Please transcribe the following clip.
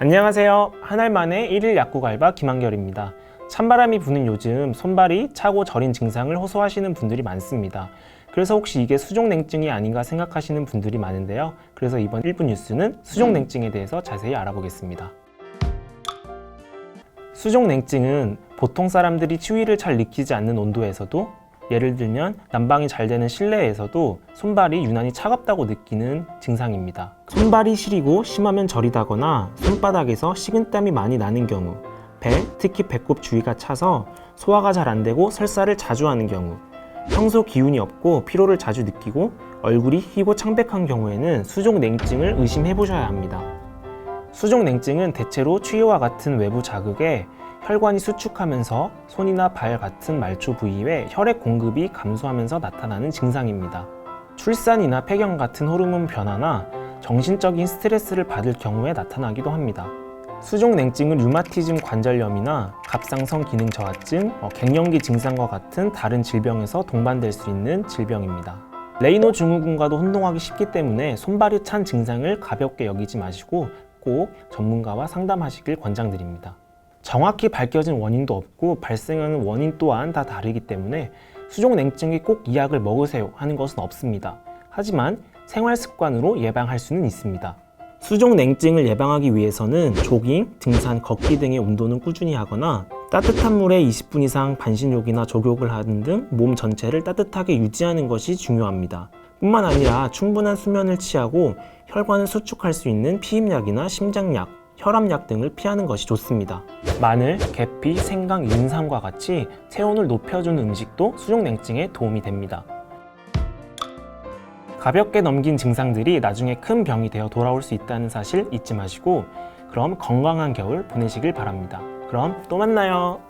안녕하세요. 한 알 만에 1일 약국 알바 김한결입니다. 찬바람이 부는 요즘 손발이 차고 저린 증상을 호소하시는 분들이 많습니다. 그래서 혹시 이게 수족냉증이 아닌가 생각하시는 분들이 많은데요. 그래서 이번 1분 뉴스는 수족냉증에 대해서 자세히 알아보겠습니다. 수족냉증은 보통 사람들이 추위를 잘 느끼지 않는 온도에서도 예를 들면 난방이 잘 되는 실내에서도 손발이 유난히 차갑다고 느끼는 증상입니다. 손발이 시리고 심하면 저리다거나 손바닥에서 식은땀이 많이 나는 경우, 배, 특히 배꼽 주위가 차서 소화가 잘 안 되고 설사를 자주 하는 경우, 평소 기운이 없고 피로를 자주 느끼고 얼굴이 희고 창백한 경우에는 수족냉증을 의심해 보셔야 합니다. 수족냉증은 대체로 추위와 같은 외부 자극에 혈관이 수축하면서 손이나 발 같은 말초 부위에 혈액 공급이 감소하면서 나타나는 증상입니다. 출산이나 폐경 같은 호르몬 변화나 정신적인 스트레스를 받을 경우에 나타나기도 합니다. 수족냉증은 류마티즘 관절염이나 갑상선 기능 저하증, 어, 갱년기 증상과 같은 다른 질병에서 동반될 수 있는 질병입니다. 레이노 증후군과도 혼동하기 쉽기 때문에 손발이 찬 증상을 가볍게 여기지 마시고 꼭 전문가와 상담하시길 권장드립니다. 정확히 밝혀진 원인도 없고 발생하는 원인 또한 다 다르기 때문에 수족 냉증에 꼭이 약을 먹으세요 하는 것은 없습니다. 하지만 생활 습관으로 예방할 수는 있습니다. 수족 냉증을 예방하기 위해서는 조깅, 등산, 걷기 등의 운동을 꾸준히 하거나 따뜻한 물에 20분 이상 반신욕이나 족욕을 하는 등 몸 전체를 따뜻하게 유지하는 것이 중요합니다. 뿐만 아니라 충분한 수면을 취하고 혈관을 수축할 수 있는 피임약이나 심장약, 혈압약 등을 피하는 것이 좋습니다. 마늘, 계피, 생강, 인삼과 같이 체온을 높여주는 음식도 수족냉증에 도움이 됩니다. 가볍게 넘긴 증상들이 나중에 큰 병이 되어 돌아올 수 있다는 사실 잊지 마시고 그럼 건강한 겨울 보내시길 바랍니다. 그럼 또 만나요.